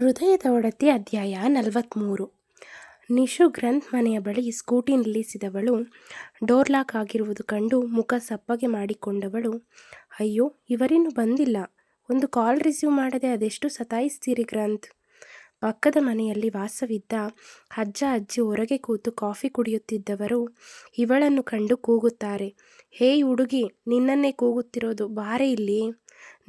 ಹೃದಯದ ಒಡತಿ ಅಧ್ಯಾಯ ನಲವತ್ತ್ಮೂರು ನಿಶು ಗ್ರಂಥ್ ಮನೆಯ ಬಳಿ ಸ್ಕೂಟಿ ನಿಲ್ಲಿಸಿದವಳು, ಡೋರ್ ಲಾಕ್ ಆಗಿರುವುದು ಕಂಡು ಮುಖ ಸಪ್ಪಗೆ ಮಾಡಿಕೊಂಡವಳು, ಅಯ್ಯೋ, ಇವರಿನ್ನೂ ಬಂದಿಲ್ಲ. ಒಂದು ಕಾಲ್ ರಿಸೀವ್ ಮಾಡದೆ ಅದೆಷ್ಟು ಸತಾಯಿಸ್ತೀರಿ ಗ್ರಂಥ್? ಪಕ್ಕದ ಮನೆಯಲ್ಲಿ ವಾಸವಿದ್ದ ಅಜ್ಜ ಅಜ್ಜಿ ಹೊರಗೆ ಕೂತು ಕಾಫಿ ಕುಡಿಯುತ್ತಿದ್ದವರು ಇವಳನ್ನು ಕಂಡು ಕೂಗುತ್ತಾರೆ, ಹೇಯ್ ಹುಡುಗಿ, ನಿನ್ನನ್ನೇ ಕೂಗುತ್ತಿರೋದು ಬಾರೆ ಇಲ್ಲಿ.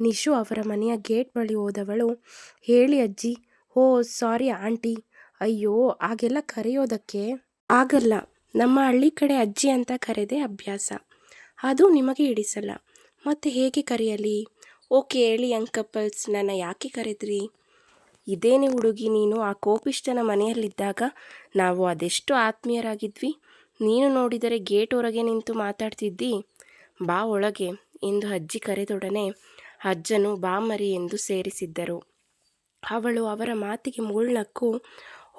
ನಿಶು ಅವರ ಮನೆಯ ಗೇಟ್ ಬಳಿ ಹೋದವಳು, ಹೇಳಿ ಅಜ್ಜಿ ಓ ಸಾರಿ ಆಂಟಿ, ಅಯ್ಯೋ, ಹಾಗೆಲ್ಲ ಕರೆಯೋದಕ್ಕೆ ಆಗಲ್ಲ. ನಮ್ಮ ಹಳ್ಳಿ ಕಡೆ ಅಜ್ಜಿ ಅಂತ ಕರೆದೇ ಅಭ್ಯಾಸ. ಅದು ನಿಮಗೆ ಹಿಡಿಸಲ್ಲ. ಮತ್ತೆ ಹೇಗೆ ಕರೆಯಲಿ? ಓಕೆ, ಹೇಳಿ ಯಂಗ್ ಕಪಲ್ಸ್ ನನ್ನ ಯಾಕೆ ಕರೆದ್ರಿ? ಇದೇನೆ ಹುಡುಗಿ, ನೀನು ಆ ಕೋಪಿಷ್ಟನ ಮನೆಯಲ್ಲಿದ್ದಾಗ ನಾವು ಅದೆಷ್ಟು ಆತ್ಮೀಯರಾಗಿದ್ವಿ. ನೀನು ನೋಡಿದರೆ ಗೇಟ್ ಹೊರಗೆ ನಿಂತು ಮಾತಾಡ್ತಿದ್ದಿ. ಬಾ, ಒಳಗೆ, ಎಂದು ಅಜ್ಜಿ ಕರೆದೊಡನೆ ಅಜ್ಜನು ಬಾಮರಿ ಎಂದು ಸೇರಿಸಿದ್ದರು. ಅವಳು ಅವರ ಮಾತಿಗೆ ಮುಳ್ಳಕ್ಕು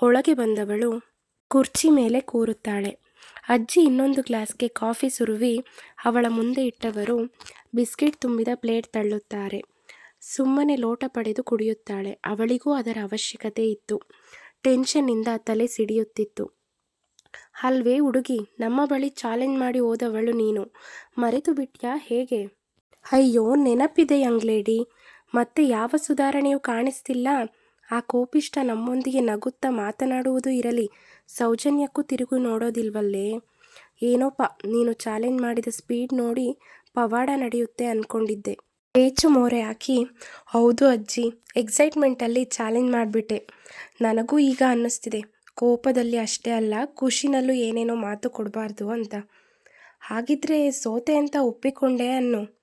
ಒಳಗೆ ಬಂದವಳು ಕುರ್ಚಿ ಮೇಲೆ ಕೂರುತ್ತಾಳೆ. ಅಜ್ಜಿ ಇನ್ನೊಂದು ಗ್ಲಾಸ್ಗೆ ಕಾಫಿ ಸುರುವಿ ಅವಳ ಮುಂದೆ ಇಟ್ಟವರು ಬಿಸ್ಕಿಟ್ ತುಂಬಿದ ಪ್ಲೇಟ್ ತಳ್ಳುತ್ತಾರೆ. ಸುಮ್ಮನೆ ಲೋಟ ಪಡೆದು ಕುಡಿಯುತ್ತಾಳೆ. ಅವಳಿಗೂ ಅದರ ಅವಶ್ಯಕತೆ ಇತ್ತು. ಟೆನ್ಷನ್ನಿಂದ ತಲೆ ಸಿಡಿಯುತ್ತಿತ್ತು. ಅಲ್ವೇ ಹುಡುಗಿ, ನಮ್ಮ ಬಳಿ ಚಾಲೆಂಜ್ ಮಾಡಿ ಹೋದವಳು ನೀನು. ಮರೆತು ಬಿಟ್ಯಾ? ಹೇಗೆ? ಅಯ್ಯೋ, ನೆನಪಿದೆ ಯಂಗ್ ಲೇಡಿ ಮತ್ತೆ ಯಾವ ಸುಧಾರಣೆಯೂ ಕಾಣಿಸ್ತಿಲ್ಲ. ಆ ಕೋಪಿಷ್ಟ ನಮ್ಮೊಂದಿಗೆ ನಗುತ್ತಾ ಮಾತನಾಡುವುದು ಇರಲಿ. ಸೌಜನ್ಯಕ್ಕೂ ತಿರುಗು ನೋಡೋದಿಲ್ವಲ್ಲೇ. ಏನೋಪ್ಪ ನೀನು ಚಾಲೆಂಜ್ ಮಾಡಿದ ಸ್ಪೀಡ್ ನೋಡಿ ಪವಾಡ ನಡೆಯುತ್ತೆ ಅಂದ್ಕೊಂಡಿದ್ದೆ ಪೇಚು ಮೋರೆ ಹಾಕಿ ಹೌದು ಅಜ್ಜಿ, ಎಕ್ಸೈಟ್ಮೆಂಟಲ್ಲಿ ಚಾಲೆಂಜ್ ಮಾಡಿಬಿಟ್ಟೆ. ನನಗೂ ಈಗ ಅನ್ನಿಸ್ತಿದೆ. ಕೋಪದಲ್ಲಿ ಅಷ್ಟೇ ಅಲ್ಲ, ಖುಷಿನಲ್ಲೂ ಏನೇನೋ ಮಾತು ಕೊಡಬಾರ್ದು ಅಂತ. ಹಾಗಿದ್ರೆ ಸೋತೆ ಅಂತ ಒಪ್ಪಿಕೊಂಡೆ ಅನ್ನು.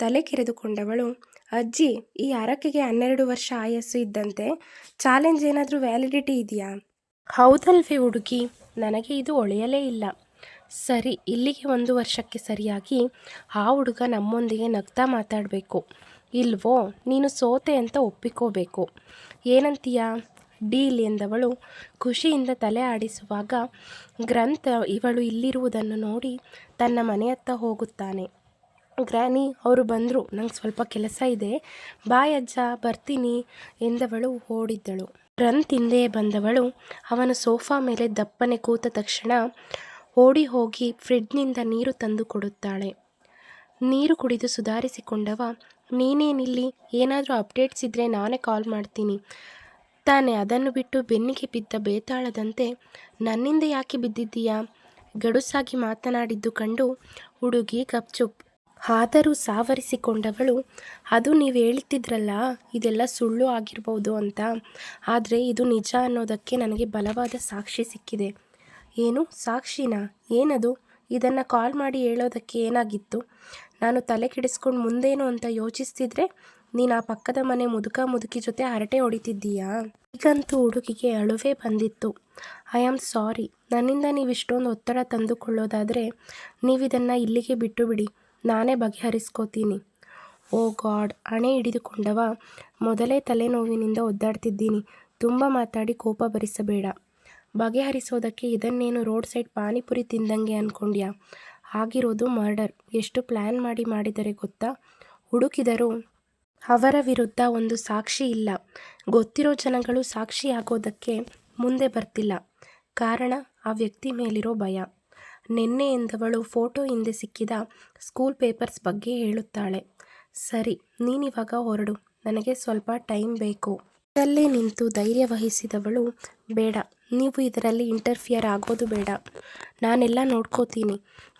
ತಲೆ ಕೆರೆದುಕೊಂಡವಳು. ಅಜ್ಜಿ, ಈ ಅರಕೆಗೆ ಹನ್ನೆರಡು ವರ್ಷ ಆಯಸ್ಸು ಇದ್ದಂತೆ ಚಾಲೆಂಜ್ ಏನಾದರೂ ವ್ಯಾಲಿಡಿಟಿ ಇದೆಯಾ? ಹೌದಲ್ವೇ ಹುಡುಗಿ, ನನಗೆ ಇದು ಒಳೆಯಲೇ ಇಲ್ಲ. ಸರಿ, ಇಲ್ಲಿಗೆ ಒಂದು ವರ್ಷಕ್ಕೆ ಸರಿಯಾಗಿ ಆ ಹುಡುಗ ನಮ್ಮೊಂದಿಗೆ ನಗ್ತಾ ಮಾತಾಡಬೇಕು. ಇಲ್ವೋ, ನೀನು ಸೋತೆ ಅಂತ ಒಪ್ಪಿಕೋಬೇಕು. ಏನಂತೀಯ? ಡೀಲ್ ಎಂದವಳು ಖುಷಿಯಿಂದ ತಲೆ ಆಡಿಸುವಾಗ, ಗ್ರಂಥ ಇವಳು ಇಲ್ಲಿರುವುದನ್ನು ನೋಡಿ ತನ್ನ ಮನೆಯತ್ತ ಹೋಗುತ್ತಾನೆ. ಗ್ರ್ಯಾನಿ ಅವರು ಬಂದರು. ನಂಗೆ ಸ್ವಲ್ಪ ಕೆಲಸ ಇದೆ. ಬಾಯ್ ಅಜ್ಜ, ಬರ್ತೀನಿ ಎಂದವಳು ಓಡಿದ್ದಳು. ರನ್ ತಿಂದೇ ಬಂದವಳು. ಅವನ ಸೋಫಾ ಮೇಲೆ ದಪ್ಪನೆ ಕೂತ ತಕ್ಷಣ ಓಡಿ ಹೋಗಿ ಫ್ರಿಡ್ಜ್ನಿಂದ ನೀರು ತಂದು ಕೊಡುತ್ತಾಳೆ. ನೀರು ಕುಡಿದು ಸುಧಾರಿಸಿಕೊಂಡವ, ನೀನೇನಿಲ್ಲಿ? ಏನಾದರೂ ಅಪ್ಡೇಟ್ಸ್ ಇದ್ದರೆ ನಾನೇ ಕಾಲ್ ಮಾಡ್ತೀನಿ. ತಾನೇ ಅದನ್ನು ಬಿಟ್ಟು ಬೆನ್ನಿಗೆ ಬಿದ್ದ ಬೇತಾಳದಂತೆ, ನನ್ನಿಂದ ಯಾಕೆ ಬಿದ್ದಿದ್ದೀಯಾ? ಗಡುಸಾಗಿ ಮಾತನಾಡಿದ್ದು ಕಂಡು ಹುಡುಗಿ ಗಪ್ಚುಪ್. ಆದರೂ ಸಾವರಿಸಿಕೊಂಡವಳು, ಅದು ನೀವು ಹೇಳ್ತಿದ್ರಲ್ಲ, ಇದೆಲ್ಲ ಸುಳ್ಳು ಆಗಿರ್ಬೋದು ಅಂತ. ಆದರೆ ಇದು ನಿಜ ಅನ್ನೋದಕ್ಕೆ ನನಗೆ ಬಲವಾದ ಸಾಕ್ಷಿ ಸಿಕ್ಕಿದೆ. ಏನು? ಸಾಕ್ಷಿನಾ? ಏನದು? ಇದನ್ನು ಕಾಲ್ ಮಾಡಿ ಹೇಳೋದಕ್ಕೆ ಏನಾಗಿತ್ತು? ನಾನು ತಲೆ ಕೆಡಿಸ್ಕೊಂಡು ಮುಂದೇನು ಅಂತ ಯೋಚಿಸ್ತಿದ್ರೆ, ನೀನು ಆ ಪಕ್ಕದ ಮನೆ ಮುದುಕ ಮುದುಕಿ ಜೊತೆ ಹರಟೆ ಹೊಡಿತಿದ್ದೀಯಾ? ಈಗಂತೂ ಹುಡುಗಿಗೆ ಅಳುವೇ ಬಂದಿತ್ತು. I am sorry. ನನ್ನಿಂದ ನೀವು ಇಷ್ಟೊಂದು ಒತ್ತಡ ತಂದುಕೊಳ್ಳೋದಾದರೆ, ನೀವಿದನ್ನು ಇಲ್ಲಿಗೆ ಬಿಟ್ಟು ಬಿಡಿ. ನಾನೇ ಬಗೆಹರಿಸ್ಕೋತೀನಿ. ಓ ಗಾಡ್, ಹಣೆ ಹಿಡಿದುಕೊಂಡವ, ಮೊದಲೇ ತಲೆನೋವಿನಿಂದ ಒದ್ದಾಡ್ತಿದ್ದೀನಿ. ತುಂಬ ಮಾತಾಡಿ ಕೋಪ ಭರಿಸಬೇಡ. ಬಗೆಹರಿಸೋದಕ್ಕೆ ಇದನ್ನೇನು ರೋಡ್ ಸೈಡ್ ಪಾನಿಪುರಿ ತಿಂದಂಗೆ ಅಂದ್ಕೊಂಡ್ಯಾ ಆಗಿರೋದು ಮರ್ಡರ್. ಎಷ್ಟು ಪ್ಲ್ಯಾನ್ ಮಾಡಿ ಮಾಡಿದರೆ ಗೊತ್ತಾ? ಹುಡುಕಿದರೂ ಅವರ ವಿರುದ್ಧ ಒಂದು ಸಾಕ್ಷಿ ಇಲ್ಲ. ಗೊತ್ತಿರೋ ಜನಗಳು ಸಾಕ್ಷಿಯಾಗೋದಕ್ಕೆ ಮುಂದೆ ಬರ್ತಿಲ್ಲ. ಕಾರಣ, ಆ ವ್ಯಕ್ತಿ ಮೇಲಿರೋ ಭಯ. ನಿನ್ನೆ ಎಂದವಳು ಫೋಟೋ ಹಿಂದೆ ಸಿಕ್ಕಿದ ಸ್ಕೂಲ್ ಪೇಪರ್ಸ್ ಬಗ್ಗೆ ಹೇಳುತ್ತಾಳೆ. ಸರಿ, ನೀನಿವಾಗ ಹೊರಡು. ನನಗೆ ಸ್ವಲ್ಪ ಟೈಮ್ ಬೇಕು. ಇದರಲ್ಲೇ ನಿಂತು ಧೈರ್ಯ ವಹಿಸಿದವಳು, ಬೇಡ, ನೀವು ಇದರಲ್ಲಿ ಇಂಟರ್ಫಿಯರ್ ಆಗೋದು ಬೇಡ. ನಾನೆಲ್ಲ ನೋಡ್ಕೋತೀನಿ.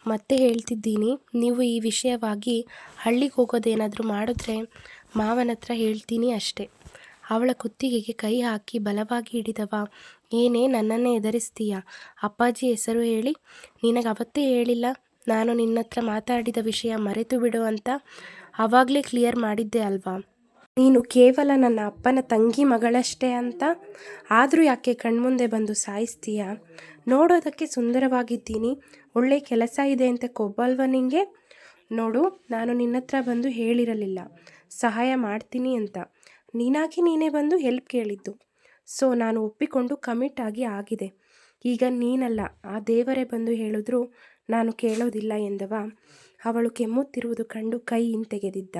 ಮತ್ತೆ ಹೇಳ್ತಿದ್ದೀನಿ, ನೀವು ಈ ವಿಷಯವಾಗಿ ಹಳ್ಳಿಗೆ ಹೋಗೋದೇನಾದರೂ ಮಾಡಿದ್ರೆ ಮಾವನ ಹತ್ರ ಹೇಳ್ತೀನಿ ಅಷ್ಟೆ. ಅವಳ ಕುತ್ತಿಗೆಗೆ ಕೈ ಹಾಕಿ ಬಲವಾಗಿ ಹಿಡಿದವ ಏನೇ ನನ್ನನ್ನೇ ಎದುರಿಸ್ತೀಯ? ಅಪ್ಪಾಜಿ ಹೆಸರು ಹೇಳಿ ನಿನಗೆ ಅವತ್ತೇ ಹೇಳಿಲ್ಲ, ನಾನು ನಿನ್ನ ಹತ್ರ ಮಾತಾಡಿದ ವಿಷಯ ಮರೆತು ಬಿಡು ಅಂತ ಆವಾಗಲೇ ಕ್ಲಿಯರ್ ಮಾಡಿದ್ದೆ ಅಲ್ವಾ? ನೀನು ಕೇವಲ ನನ್ನ ಅಪ್ಪನ ತಂಗಿ ಮಗಳಷ್ಟೇ ಅಂತ? ಆದರೂ ಯಾಕೆ ಕಣ್ಮುಂದೆ ಬಂದು ಸಾಯಿಸ್ತೀಯ? ನೋಡೋದಕ್ಕೆ ಸುಂದರವಾಗಿದ್ದೀನಿ, ಒಳ್ಳೆ ಕೆಲಸ ಇದೆ ಅಂತ ಕೊಬ್ಬಲ್ವ ನಿಂಗೆ? ನೋಡು, ನಾನು ನಿನ್ನ ಹತ್ರ ಬಂದು ಹೇಳಿರಲಿಲ್ಲ, ಸಹಾಯ ಮಾಡ್ತೀನಿ ಅಂತ. ನೀನಾಗಿ ನೀನೇ ಬಂದು ಹೆಲ್ಪ್ ಕೇಳಿದ್ದು. ಸೊ, ನಾನು ಒಪ್ಪಿಕೊಂಡು ಕಮಿಟ್ ಆಗಿ ಆಗಿದೆ. ಈಗ ನೀನಲ್ಲ, ಆ ದೇವರೇ ಬಂದು ಹೇಳಿದ್ರು, ನಾನು ಕೇಳೋದಿಲ್ಲ ಎಂದವ. ಅವಳು ಕೆಮ್ಮುತ್ತಿರುವುದು ಕಂಡು ಕೈ ಹಿಂತೆಗೆದಿದ್ದ.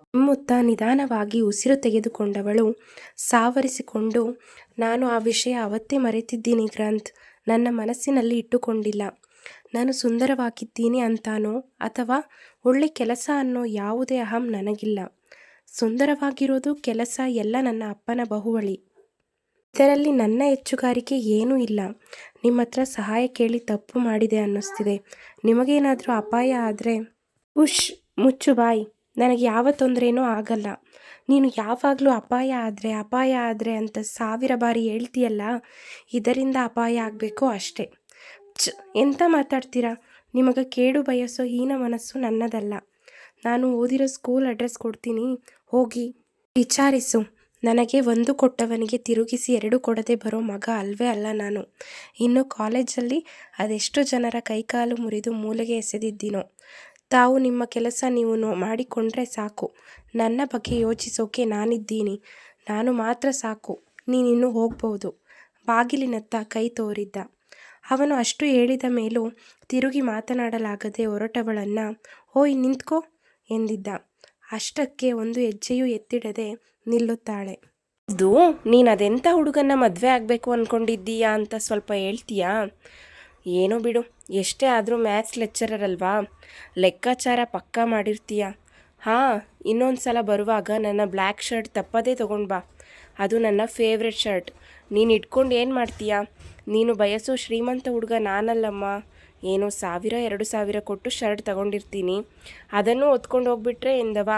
ಹಿಮ್ಮುತ್ತ ನಿಧಾನವಾಗಿ ಉಸಿರು ತೆಗೆದುಕೊಂಡವಳು ಸಾವರಿಸಿಕೊಂಡು, ನಾನು ಆ ವಿಷಯ ಅವತ್ತೇ ಮರೆತಿದ್ದೀನಿ ಗ್ರಂಥ್. ನನ್ನ ಮನಸ್ಸಿನಲ್ಲಿ ಇಟ್ಟುಕೊಂಡಿಲ್ಲ. ನಾನು ಸುಂದರವಾಗಿದ್ದೀನಿ ಅಂತಾನೋ ಅಥವಾ ಒಳ್ಳೆ ಕೆಲಸ ಅನ್ನೋ ಯಾವುದೇ ಅಹಂ ನನಗಿಲ್ಲ. ಸುಂದರವಾಗಿರೋದು ಕೆಲಸ ಎಲ್ಲ ನನ್ನ ಅಪ್ಪನ ಬಹುವಳಿ. ಇದರಲ್ಲಿ ನನ್ನ ಹೆಚ್ಚುಗಾರಿಕೆ ಏನೂ ಇಲ್ಲ. ನಿಮ್ಮ ಹತ್ರ ಸಹಾಯ ಕೇಳಿ ತಪ್ಪು ಮಾಡಿದೆ ಅನ್ನಿಸ್ತಿದೆ. ನಿಮಗೇನಾದರೂ ಅಪಾಯ ಆದರೆ ಉಶ್ ಮುಚ್ಚು ಬಾಯ್. ನನಗೆ ಯಾವ ತೊಂದರೆಯೂ ಆಗಲ್ಲ. ನೀನು ಯಾವಾಗಲೂ ಅಪಾಯ ಆದರೆ ಅಪಾಯ ಆದರೆ ಅಂತ ಸಾವಿರ ಬಾರಿ ಹೇಳ್ತೀಯಲ್ಲ, ಇದರಿಂದ ಅಪಾಯ ಆಗಬೇಕು ಅಷ್ಟೇ. ಚ್ ಎಂತ ಮಾತಾಡ್ತೀರಾ? ನಿಮಗೆ ಕೇಡು ಬಯಸೋ ಹೀನ ಮನಸ್ಸು ನನ್ನದಲ್ಲ. ನಾನು ಓದಿರೋ ಸ್ಕೂಲ್ ಅಡ್ರೆಸ್ ಕೊಡ್ತೀನಿ. ಹೋಗಿ ವಿಚಾರಿಸು. ನನಗೆ ಒಂದು ಕೊಟ್ಟವನಿಗೆ ತಿರುಗಿಸಿ ಎರಡು ಕೊಡದೆ ಬರೋ ಮಗ ಅಲ್ವೇ ಅಲ್ಲ ನಾನು. ಇನ್ನು ಕಾಲೇಜಲ್ಲಿ ಅದೆಷ್ಟು ಜನರ ಕೈಕಾಲು ಮುರಿದು ಮೂಲೆಗೆ ಎಸೆದಿದ್ದೀನೋ. ತಾವು ನಿಮ್ಮ ಕೆಲಸ ನೀವು ನೋ ಮಾಡಿಕೊಂಡ್ರೆ ಸಾಕು. ನನ್ನ ಬಗ್ಗೆ ಯೋಚಿಸೋಕೆ ನಾನಿದ್ದೀನಿ. ನಾನು ಮಾತ್ರ ಸಾಕು. ನೀನಿನ್ನು ಹೋಗ್ಬೋದು. ಬಾಗಿಲಿನತ್ತ ಕೈ ತೋರಿದ್ದ. ಅವನು ಅಷ್ಟು ಹೇಳಿದ ಮೇಲೂ ತಿರುಗಿ ಮಾತನಾಡಲಾಗದೆ ಹೊರಟವಳನ್ನು ಓಯ್, ನಿಂತ್ಕೋ ಎಂದಿದ್ದ. ಅಷ್ಟಕ್ಕೆ ಒಂದು ಹೆಜ್ಜೆಯೂ ಎತ್ತಿಡದೆ ನಿಲ್ಲುತ್ತಾಳೆ. ಅದು ನೀನು ಅದೆಂಥ ಹುಡುಗನ್ನ ಮದುವೆ ಆಗಬೇಕು ಅಂದ್ಕೊಂಡಿದ್ದೀಯಾ ಅಂತ ಸ್ವಲ್ಪ ಹೇಳ್ತೀಯಾ? ಏನೋ ಬಿಡು, ಎಷ್ಟೇ ಆದರೂ ಮ್ಯಾಥ್ಸ್ ಲೆಕ್ಚರರ್ ಅಲ್ವಾ? ಲೆಕ್ಕಾಚಾರ ಪಕ್ಕಾ ಮಾಡಿರ್ತೀಯ? ಹಾಂ, ಇನ್ನೊಂದು ಸಲ ಬರುವಾಗ ನನ್ನ ಬ್ಲ್ಯಾಕ್ ಶರ್ಟ್ ತಪ್ಪದೇ ತೊಗೊಂಡು ಬಾ. ಅದು ನನ್ನ ಫೇವ್ರೆಟ್ ಶರ್ಟ್. ನೀನು ಇಟ್ಕೊಂಡು ಏನು ಮಾಡ್ತೀಯಾ? ನೀನು ಬಯಸೋ ಶ್ರೀಮಂತ ಹುಡುಗ ನಾನಲ್ಲಮ್ಮ. ಏನೋ ಸಾವಿರ, ಎರಡು ಸಾವಿರ ಕೊಟ್ಟು ಶರ್ಟ್ ತಗೊಂಡಿರ್ತೀನಿ. ಅದನ್ನು ಹೊತ್ಕೊಂಡು ಹೋಗ್ಬಿಟ್ರೆ ಎಂದವ.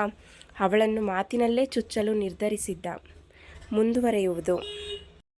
ಅವಳನ್ನು ಮಾತಿನಲ್ಲೇ ಚುಚ್ಚಲು ನಿರ್ಧರಿಸಿದ್ದ. ಮುಂದುವರೆಯುವುದು.